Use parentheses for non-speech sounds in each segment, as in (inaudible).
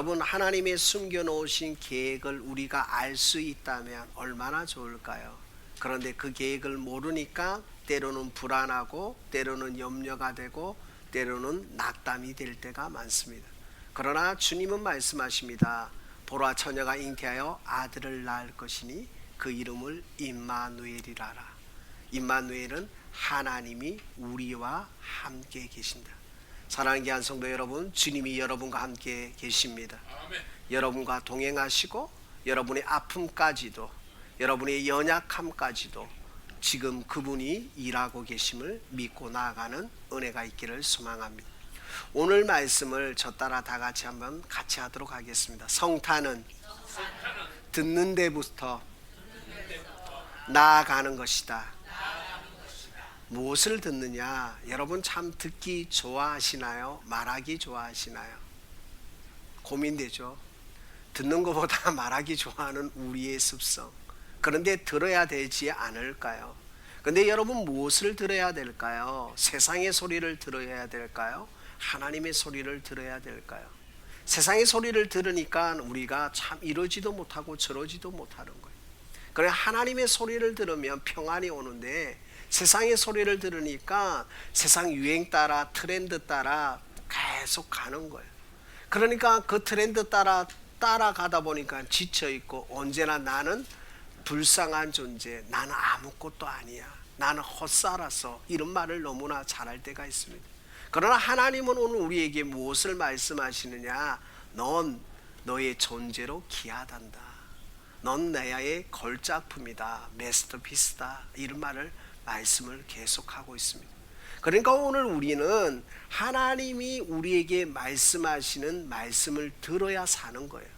여러분 하나님의 숨겨 놓으신 계획을 우리가 알 수 있다면 얼마나 좋을까요? 그런데 그 계획을 모르니까 때로는 불안하고 때로는 염려가 되고 때로는 낙담이 될 때가 많습니다. 그러나 주님은 말씀하십니다. 보라 처녀가 잉태하여 아들을 낳을 것이니 그 이름을 임마누엘이라라. 임마누엘은 하나님이 우리와 함께 계신다. 사랑하는 귀한 성도 여러분, 주님이 여러분과 함께 계십니다. 여러분과 동행하시고 여러분의 아픔까지도 여러분의 연약함까지도 지금 그분이 일하고 계심을 믿고 나아가는 은혜가 있기를 소망합니다. 오늘 말씀을 저 따라 다 같이 한번 같이 하도록 하겠습니다. 성탄은 듣는 데부터 나아가는 것이다. 무엇을 듣느냐? 여러분 참 듣기 좋아하시나요? 말하기 좋아하시나요? 고민되죠. 듣는 것보다 (laughs) 말하기 좋아하는 우리의 습성. 그런데 들어야 되지 않을까요? 근데 여러분 무엇을 들어야 될까요? 세상의 소리를 들어야 될까요? 하나님의 소리를 들어야 될까요? 세상의 소리를 들으니까 우리가 참 이러지도 못하고 저러지도 못하는 거예요. 그래 하나님의 소리를 들으면 평안이 오는데 세상의 소리를 들으니까 세상 유행 따라 트렌드 따라 계속 가는 거예요. 그러니까 그 트렌드 따라 따라가다 보니까 지쳐 있고 언제나 나는 불쌍한 존재, 나는 아무것도 아니야. 나는 헛살아서 이런 말을 너무나 잘할 때가 있습니다. 그러나 하나님은 오늘 우리에게 무엇을 말씀하시느냐? 넌 너의 존재로 귀하단다. 넌 나의 걸작품이다. 메스터피스다. 이런 말을 말씀을 계속하고 있습니다. 그러니까 오늘 우리는 하나님이 우리에게 말씀하시는 말씀을 들어야 사는 거예요.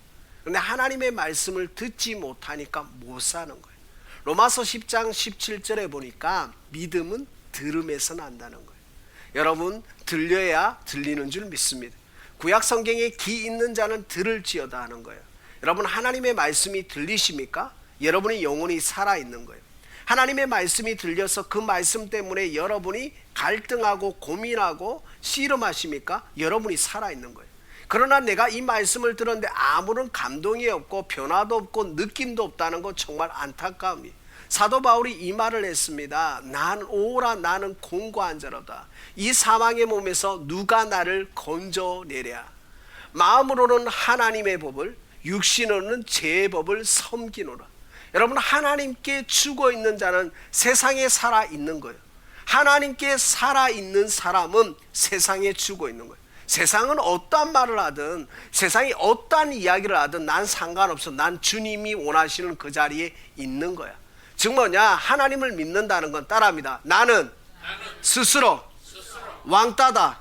그런데 하나님의 말씀을 듣지 못하니까 못 사는 거예요. 로마서 10장 17절에 보니까 믿음은 들음에서 난다는 거예요. 여러분 들려야 들리는 줄 믿습니다. 구약 성경에 귀 있는 자는 들을지어다 하는 거예요. 여러분 하나님의 말씀이 들리십니까? 여러분의 영혼이 살아 있는 거예요. 하나님의 말씀이 들려서 그 말씀 때문에 여러분이 갈등하고 고민하고 씨름하십니까? 여러분이 살아 있는 거예요. 그러나 내가 이 말씀을 들었는데 아무런 감동이 없고 변화도 없고 느낌도 없다는 건 정말 안타까움이. 사도 바울이 이 말을 했습니다. 난 오라 나는 공고한 자로다. 이 사망의 몸에서 누가 나를 건져내랴. 마음으로는 하나님의 법을 육신으로는 제 법을 섬기노라. 여러분 하나님께 죽어 있는 자는 세상에 살아 있는 거예요. 하나님께 살아 있는 사람은 세상에 죽어 있는 거예요. 세상은 어떠한 말을 하든 세상이 어떠한 이야기를 하든 난 상관없어. 난 주님이 원하시는 그 자리에 있는 거야. 즉 뭐냐? 하나님을 믿는다는 건 따라합니다. 나는 스스로 왕따다.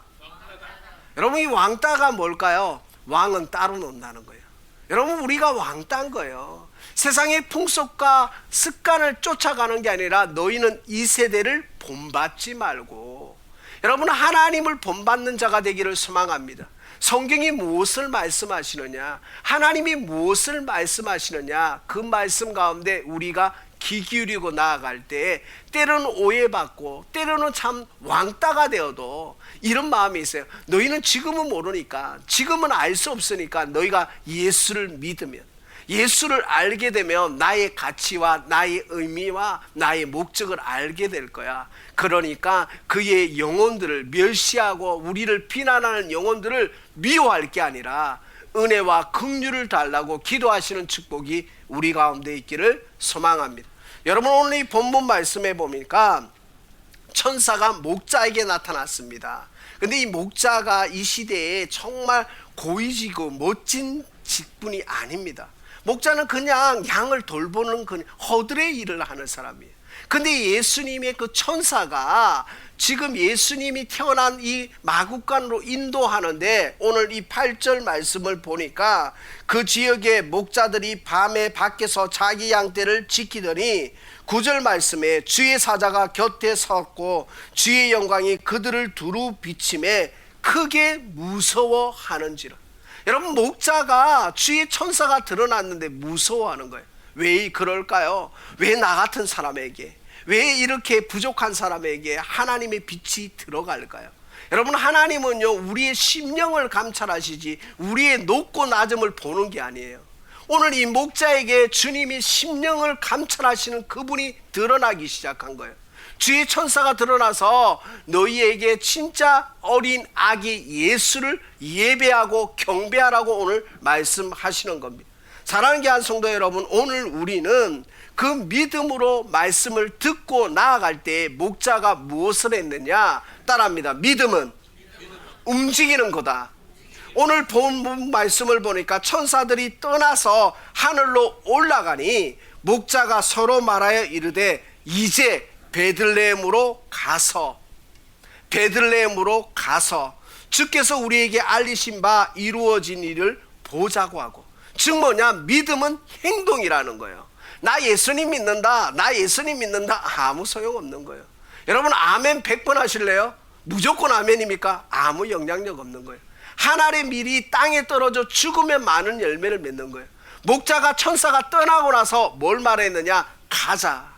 여러분 이 왕따가 뭘까요? 왕은 따로 논다는 거예요. 여러분 우리가 왕따인 거예요. 세상의 풍속과 습관을 쫓아가는 게 아니라 너희는 이 세대를 본받지 말고 여러분 하나님을 본받는 자가 되기를 소망합니다. 성경이 무엇을 말씀하시느냐? 하나님이 무엇을 말씀하시느냐? 그 말씀 가운데 우리가 귀 기울이고 나아갈 때 때로는 오해받고 때로는 참 왕따가 되어도 이런 마음이 있어요. 너희는 지금은 모르니까 지금은 알 수 없으니까 너희가 예수를 믿으면 예수를 알게 되면 나의 가치와 나의 의미와 나의 목적을 알게 될 거야. 그러니까 그의 영혼들을 멸시하고 우리를 비난하는 영혼들을 미워할 게 아니라 은혜와 긍휼을 달라고 기도하시는 축복이 우리 가운데 있기를 소망합니다. 여러분 오늘 이 본문 말씀에 보니까 천사가 목자에게 나타났습니다. 근데 이 목자가 이 시대에 정말 고위지고 멋진 직분이 아닙니다. 목자는 그냥 양을 돌보는 그냥 허들의 일을 하는 사람이에요. 근데 예수님의 그 천사가 지금 예수님이 태어난 이 마국간으로 인도하는데 오늘 이 8절 말씀을 보니까 그 지역의 목자들이 밤에 밖에서 자기 양떼를 지키더니 9절 말씀에 주의 사자가 곁에 섰고 주의 영광이 그들을 두루 비침에 크게 무서워하는지라. 여러분 목자가 주의 천사가 드러났는데 무서워하는 거예요. 왜 그럴까요? 왜 나 같은 사람에게 왜 이렇게 부족한 사람에게 하나님의 빛이 들어갈까요? 여러분 하나님은요 우리의 심령을 감찰하시지 우리의 높고 낮음을 보는 게 아니에요. 오늘 이 목자에게 주님이 심령을 감찰하시는 그분이 드러나기 시작한 거예요. 주의 천사가 드러나서 너희에게 진짜 어린 아기 예수를 예배하고 경배하라고 오늘 말씀하시는 겁니다. 사랑하는 교한 성도 여러분, 오늘 우리는 그 믿음으로 말씀을 듣고 나아갈 때 목자가 무엇을 했느냐? 따라합니다. 믿음은 움직이는 거다. 오늘 본 말씀을 보니까 천사들이 떠나서 하늘로 올라가니 목자가 서로 말하여 이르되 이제 베들레헴으로 가서 베들레헴으로 가서 주께서 우리에게 알리신 바 이루어진 일을 보자고 하고 즉 뭐냐 믿음은 행동이라는 거예요. 나 예수님 믿는다. 나 예수님 믿는다. 아무 소용 없는 거예요. 여러분 아멘 100번 하실래요? 무조건 아멘입니까? 아무 영향력 없는 거예요. 하늘의 밀이 땅에 떨어져 죽으면 많은 열매를 맺는 거예요. 목자가 천사가 떠나고 나서 뭘 말했느냐? 가자.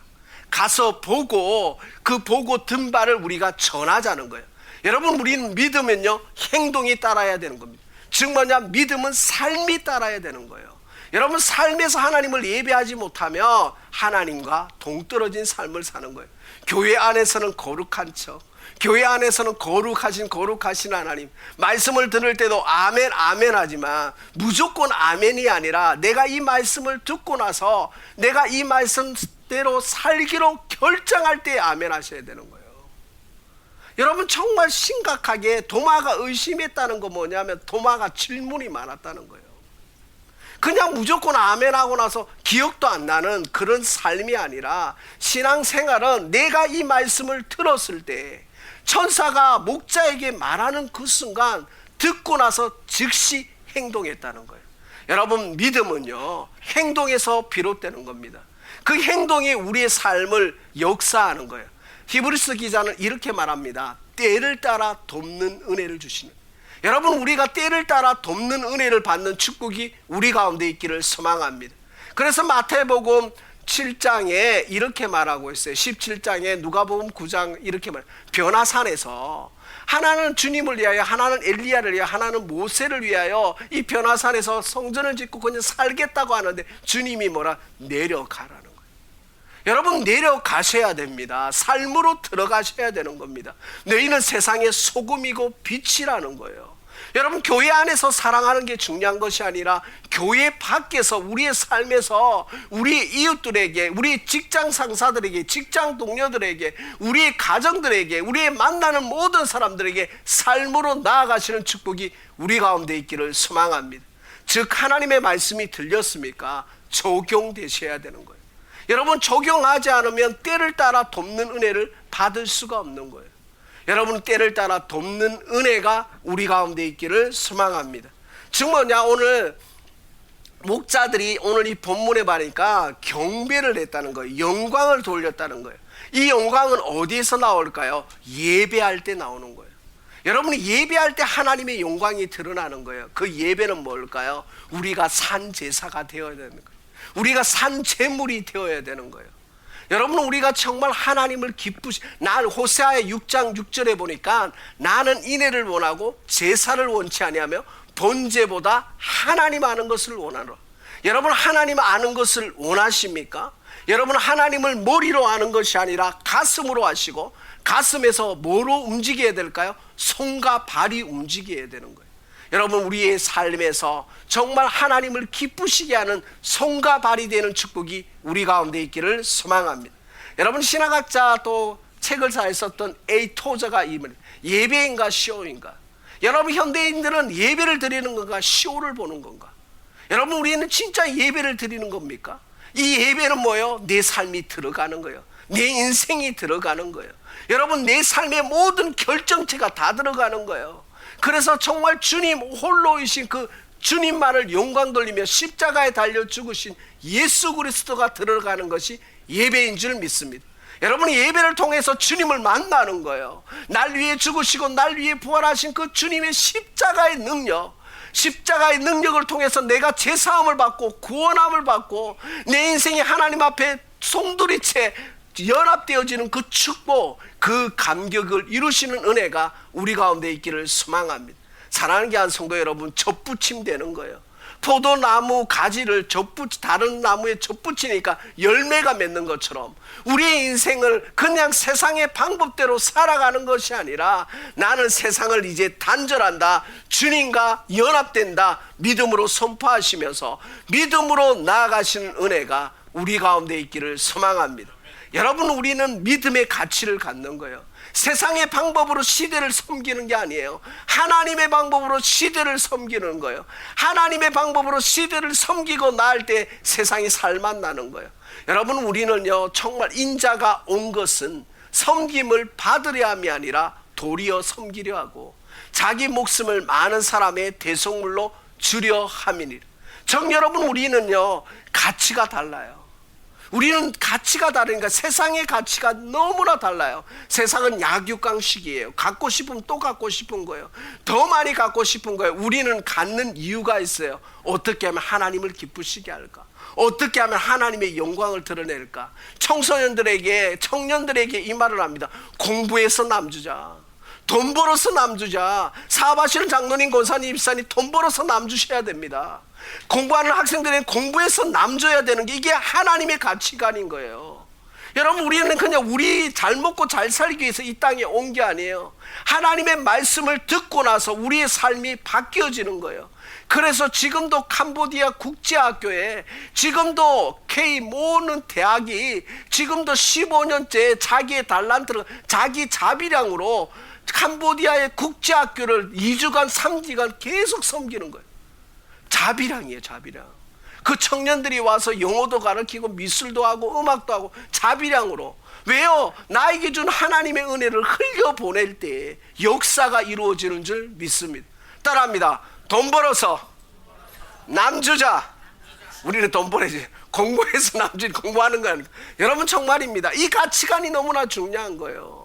가서 보고 그 보고 든 바를 우리가 전하자는 거예요. 여러분 우리는 믿으면요 행동이 따라야 되는 겁니다. 즉 뭐냐 믿음은 삶이 따라야 되는 거예요. 여러분 삶에서 하나님을 예배하지 못하면 하나님과 동떨어진 삶을 사는 거예요. 교회 안에서는 거룩한 척, 교회 안에서는 거룩하신 거룩하신 하나님 말씀을 들을 때도 아멘 아멘 하지만 무조건 아멘이 아니라 내가 이 말씀을 듣고 나서 내가 이 말씀대로 살기로 결정할 때 아멘 하셔야 되는 거예요. 여러분 정말 심각하게 도마가 의심했다는 거 뭐냐면 도마가 질문이 많았다는 거예요. 그냥 무조건 아멘 하고 나서 기억도 안 나는 그런 삶이 아니라 신앙생활은 내가 이 말씀을 들었을 때 천사가 목자에게 말하는 그 순간 듣고 나서 즉시 행동했다는 거예요. 여러분 믿음은요 행동에서 비롯되는 겁니다. 그 행동이 우리의 삶을 역사하는 거예요. 히브리스 기자는 이렇게 말합니다. 때를 따라 돕는 은혜를 주시는. 여러분 우리가 때를 따라 돕는 은혜를 받는 축복이 우리 가운데 있기를 소망합니다. 그래서 마태복음 7장에 이렇게 말하고 있어요. 17장에 누가복음 9장 이렇게 말. 변화산에서 하나는 주님을 위하여, 하나는 엘리야를 위하여, 하나는 모세를 위하여 이 변화산에서 성전을 짓고 그냥 살겠다고 하는데 주님이 뭐라 내려가라는 거예요. 여러분 내려가셔야 됩니다. 삶으로 들어가셔야 되는 겁니다. 너희는 세상의 소금이고 빛이라는 거예요. 여러분 교회 안에서 사랑하는 게 중요한 것이 아니라 교회 밖에서 우리의 삶에서 우리 이웃들에게 우리 직장 상사들에게 직장 동료들에게 우리의 가정들에게 우리의 만나는 모든 사람들에게 삶으로 나아가시는 축복이 우리 가운데 있기를 소망합니다. 즉 하나님의 말씀이 들렸습니까? 적용되셔야 되는 거예요. 여러분 적용하지 않으면 때를 따라 돕는 은혜를 받을 수가 없는 거예요. 여러분 때를 따라 돕는 은혜가 우리 가운데 있기를 소망합니다. 즉 뭐냐 오늘 목자들이 오늘 이 본문에 봐니까 경배를 했다는 거예요. 영광을 돌렸다는 거예요. 이 영광은 어디에서 나올까요? 예배할 때 나오는 거예요. 여러분이 예배할 때 하나님의 영광이 드러나는 거예요. 그 예배는 뭘까요? 우리가 산 제사가 되어야 되는 거예요. 우리가 산 제물이 되어야 되는 거예요. 여러분 우리가 정말 하나님을 기쁘시 난 호세아의 6장 6절에 보니까 나는 인애를 원하고 제사를 원치 아니하며 번제보다 하나님 아는 것을 원하노. 여러분 하나님 아는 것을 원하십니까? 여러분 하나님을 머리로 아는 것이 아니라 가슴으로 아시고 가슴에서 뭐로 움직여야 될까요? 손과 발이 움직여야 되는 거예요. 여러분 우리의 삶에서 정말 하나님을 기쁘시게 하는 손과 발이 되는 축복이 우리 가운데 있기를 소망합니다. 여러분 신학학자 또 책을 잘 썼던 에이 토저가 이 말, 예배인가 쇼인가? 여러분 현대인들은 예배를 드리는 건가 쇼를 보는 건가? 여러분 우리는 진짜 예배를 드리는 겁니까? 이 예배는 뭐예요? 내 삶이 들어가는 거예요. 내 인생이 들어가는 거예요. 여러분 내 삶의 모든 결정체가 다 들어가는 거예요. 그래서 정말 주님 홀로이신 그 주님만을 영광 돌리며 십자가에 달려 죽으신 예수 그리스도가 들어가는 것이 예배인 줄 믿습니다. 여러분이 예배를 통해서 주님을 만나는 거예요. 날 위해 죽으시고 날 위해 부활하신 그 주님의 십자가의 능력. 십자가의 능력을 통해서 내가 제사함을 받고 구원함을 받고 내 인생이 하나님 앞에 송두리째 연합되어지는 그 축복, 그 감격을 이루시는 은혜가 우리 가운데 있기를 소망합니다. 사랑하는 귀한 성도 여러분, 접붙임 되는 거예요. 포도나무 가지를 접붙 다른 나무에 접붙이니까 열매가 맺는 것처럼 우리의 인생을 그냥 세상의 방법대로 살아가는 것이 아니라 나는 세상을 이제 단절한다. 주님과 연합된다. 믿음으로 선포하시면서 믿음으로 나아가시는 은혜가 우리 가운데 있기를 소망합니다. 여러분 우리는 믿음의 가치를 갖는 거예요. 세상의 방법으로 시대를 섬기는 게 아니에요. 하나님의 방법으로 시대를 섬기는 거예요. 하나님의 방법으로 시대를 섬기고 나을 때 세상이 살맛 나는 거예요. 여러분 우리는요 정말 인자가 온 것은 섬김을 받으려 함이 아니라 도리어 섬기려 하고 자기 목숨을 많은 사람의 대속물로 주려 함이니라. 정 여러분 우리는요 가치가 달라요. 우리는 가치가 다르니까 세상의 가치가 너무나 달라요. 세상은 약육강식이에요. 갖고 싶으면 또 갖고 싶은 거예요. 더 많이 갖고 싶은 거예요. 우리는 갖는 이유가 있어요. 어떻게 하면 하나님을 기쁘시게 할까? 어떻게 하면 하나님의 영광을 드러낼까? 청소년들에게, 청년들에게 이 말을 합니다. 공부해서 남주자. 돈 벌어서 남주자. 사업하시는 장로님, 권사님, 입사님 돈 벌어서 남주셔야 됩니다. 공부하는 학생들은 공부해서 남줘야 되는 게 이게 하나님의 가치관인 거예요. 여러분 우리는 그냥 우리 잘 먹고 잘 살기 위해서 이 땅에 온 게 아니에요. 하나님의 말씀을 듣고 나서 우리의 삶이 바뀌어지는 거예요. 그래서 지금도 캄보디아 국제학교에 지금도 K 모으는 대학이 지금도 15년째 자기의 달란트를 자기 자비량으로 캄보디아의 국제학교를 2주간 3주간 계속 섬기는 거예요. 자비량이에요, 자비량. 그 청년들이 와서 영어도 가르치고 미술도 하고 음악도 하고 자비량으로. 왜요? 나에게 준 하나님의 은혜를 흘려 보낼 때 역사가 이루어지는 줄 믿습니다. 따라합니다. 돈 벌어서 남 주자. 우리는 돈 벌어야지. 공부해서 남주 공부하는 거 아닙니까? 여러분 정말입니다. 이 가치관이 너무나 중요한 거예요.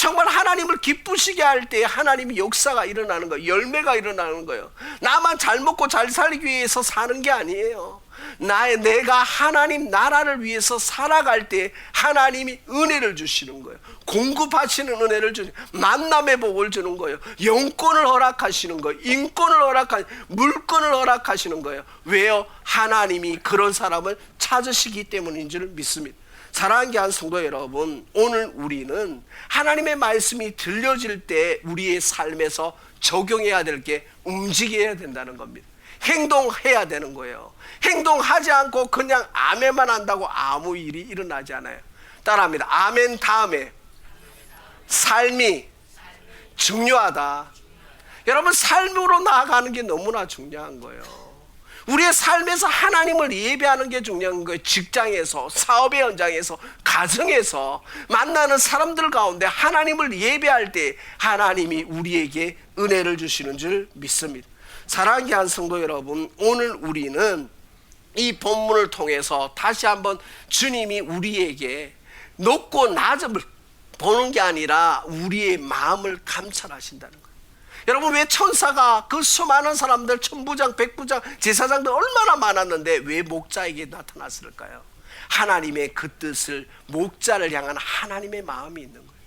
정말 하나님을 기쁘시게 할 때 하나님이 역사가 일어나는 거예요. 열매가 일어나는 거예요. 나만 잘 먹고 잘 살기 위해서 사는 게 아니에요. 나의 내가 하나님 나라를 위해서 살아갈 때 하나님이 은혜를 주시는 거예요. 공급하시는 은혜를 주시 만남의 복을 주는 거예요. 영권을 허락하시는 거예요. 인권을 허락하 물권을 허락하시는 거예요. 왜요? 하나님이 그런 사람을 찾으시기 때문인 줄 믿습니다. 사랑하는 귀한 성도 여러분, 오늘 우리는 하나님의 말씀이 들려질 때 우리의 삶에서 적용해야 될 게 움직여야 된다는 겁니다. 행동해야 되는 거예요. 행동하지 않고 그냥 아멘만 한다고 아무 일이 일어나지 않아요. 따라합니다. 아멘 다음에 삶이 중요하다. 여러분 삶으로 나아가는 게 너무나 중요한 거예요. 우리의 삶에서 하나님을 예배하는 게 중요한 거예요. 직장에서, 사업의 현장에서, 가정에서 만나는 사람들 가운데 하나님을 예배할 때 하나님이 우리에게 은혜를 주시는 줄 믿습니다. 사랑하는 한 성도 여러분, 오늘 우리는 이 본문을 통해서 다시 한번 주님이 우리에게 높고 낮음을 보는 게 아니라 우리의 마음을 감찰하신다는. 여러분 왜 천사가 그 수많은 사람들 천부장, 백부장, 제사장들 얼마나 많았는데 왜 목자에게 나타났을까요? 하나님의 그 뜻을 목자를 향한 하나님의 마음이 있는 거예요.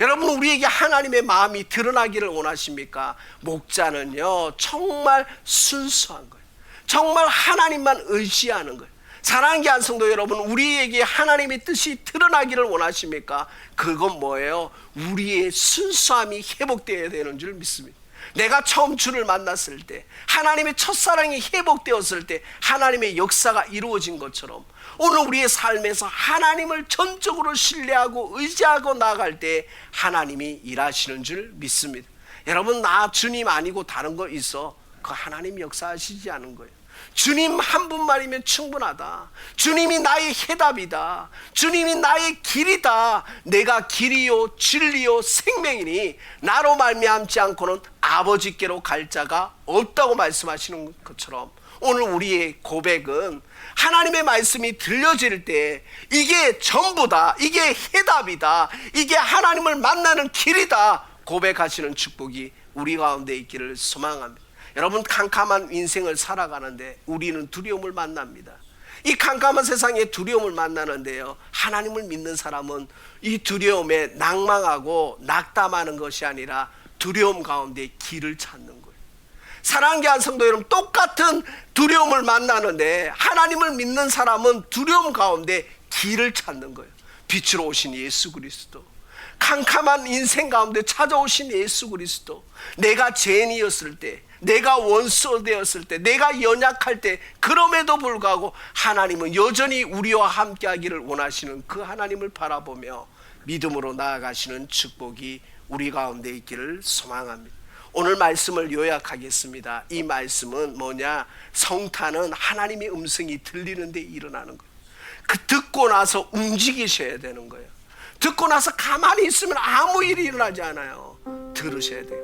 여러분 우리에게 하나님의 마음이 드러나기를 원하십니까? 목자는요 정말 순수한 거예요. 정말 하나님만 의지하는 거예요. 사랑하는 게 한성도 여러분 우리에게 하나님의 뜻이 드러나기를 원하십니까? 그건 뭐예요? 우리의 순수함이 회복되어야 되는 줄 믿습니다. 내가 처음 주를 만났을 때 하나님의 첫사랑이 회복되었을 때 하나님의 역사가 이루어진 것처럼 오늘 우리의 삶에서 하나님을 전적으로 신뢰하고 의지하고 나아갈 때 하나님이 일하시는 줄 믿습니다. 여러분 나 주님 아니고 다른 거 있어 그 하나님 역사하시지 않은 거예요. 주님 한 분만이면 충분하다. 주님이 나의 해답이다. 주님이 나의 길이다. 내가 길이요 진리요 생명이니 나로 말미암지 않고는 아버지께로 갈 자가 없다고 말씀하시는 것처럼 오늘 우리의 고백은 하나님의 말씀이 들려질 때 이게 전부다. 이게 해답이다. 이게 하나님을 만나는 길이다. 고백하시는 축복이 우리 가운데 있기를 소망합니다. 여러분 캄캄한 인생을 살아가는데 우리는 두려움을 만납니다. 이 캄캄한 세상에 두려움을 만나는데요. 하나님을 믿는 사람은 이 두려움에 낭망하고 낙담하는 것이 아니라 두려움 가운데 길을 찾는 거예요. 사랑하는 한 성도 여러분 똑같은 두려움을 만나는데 하나님을 믿는 사람은 두려움 가운데 길을 찾는 거예요. 빛으로 오신 예수 그리스도. 캄캄한 인생 가운데 찾아오신 예수 그리스도. 내가 죄인이었을 때, 내가 원수 되었을 때, 내가 연약할 때, 그럼에도 불구하고 하나님은 여전히 우리와 함께 하기를 원하시는 그 하나님을 바라보며 믿음으로 나아가시는 축복이 우리 가운데 있기를 소망합니다. 오늘 말씀을 요약하겠습니다. 이 말씀은 뭐냐? 성탄은 하나님의 음성이 들리는데 일어나는 거예요. 그 듣고 나서 움직이셔야 되는 거예요. 듣고 나서 가만히 있으면 아무 일이 일어나지 않아요. 들으셔야 돼요.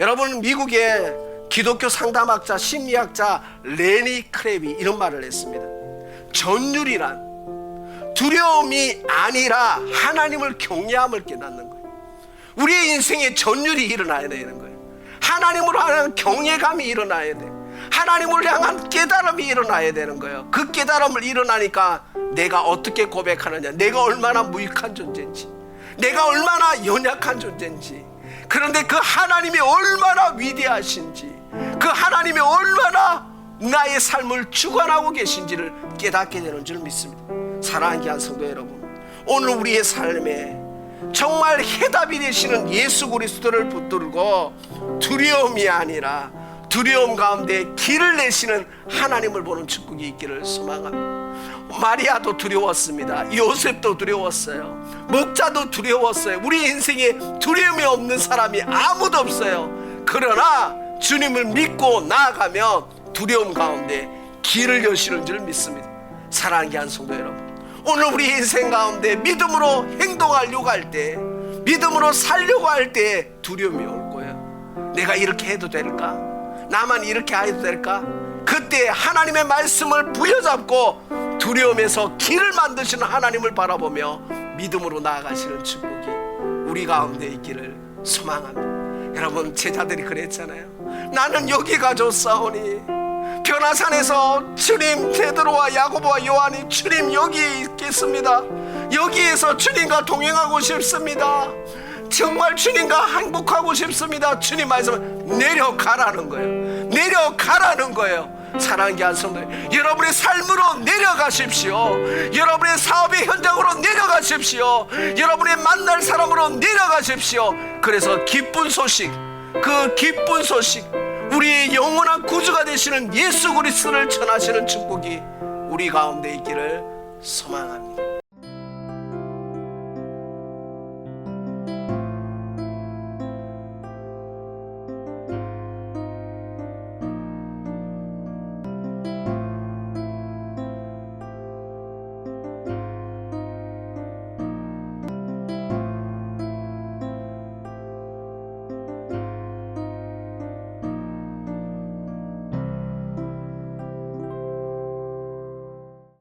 여러분 미국의 기독교 상담학자 심리학자 레니 크랩이 이런 말을 했습니다. 전율이란 두려움이 아니라 하나님을 경외함을 깨닫는 거예요. 우리의 인생에 전율이 일어나야 되는 거예요. 하나님으로 하는 경외감이 일어나야 돼. 하나님을 향한 깨달음이 일어나야 되는 거예요. 그 깨달음을 일어나니까 내가 어떻게 고백하느냐, 내가 얼마나 무익한 존재인지, 내가 얼마나 연약한 존재인지, 그런데 그 하나님이 얼마나 위대하신지, 그 하나님이 얼마나 나의 삶을 주관하고 계신지를 깨닫게 되는 줄 믿습니다. 사랑하는 귀한 성도 여러분, 오늘 우리의 삶에 정말 해답이 되시는 예수 그리스도를 붙들고 두려움이 아니라 두려움 가운데 길을 내시는 하나님을 보는 축복이 있기를 소망합니다. 마리아도 두려웠습니다. 요셉도 두려웠어요. 목자도 두려웠어요. 우리 인생에 두려움이 없는 사람이 아무도 없어요. 그러나 주님을 믿고 나아가면 두려움 가운데 길을 여시는 줄 믿습니다. 사랑하는 귀한 성도 여러분. 오늘 우리 인생 가운데 믿음으로 행동하려고 할 때, 믿음으로 살려고 할 때 두려움이 올 거예요. 내가 이렇게 해도 될까? 나만 이렇게 해도 될까? 그때 하나님의 말씀을 부여잡고 두려움에서 길을 만드시는 하나님을 바라보며 믿음으로 나아가시는 축복이 우리 가운데 있기를 소망합니다. 여러분 제자들이 그랬잖아요. 나는 여기가 좋사오니 변화산에서 주님 베드로와 야고보와 요한이 주님 여기 있겠습니다. 여기에서 주님과 동행하고 싶습니다. 정말 주님과 행복하고 싶습니다. 주님 말씀 내려가라는 거예요. 내려가라는 거예요. 사랑하는 한 성도 여러분의 삶으로 내려가십시오. 여러분의 사업의 현장으로 내려가십시오. 여러분의 만날 사람으로 내려가십시오. 그래서 기쁜 소식, 그 기쁜 소식, 우리의 영원한 구주가 되시는 예수 그리스도를 전하시는 축복이 우리 가운데 있기를 소망합니다.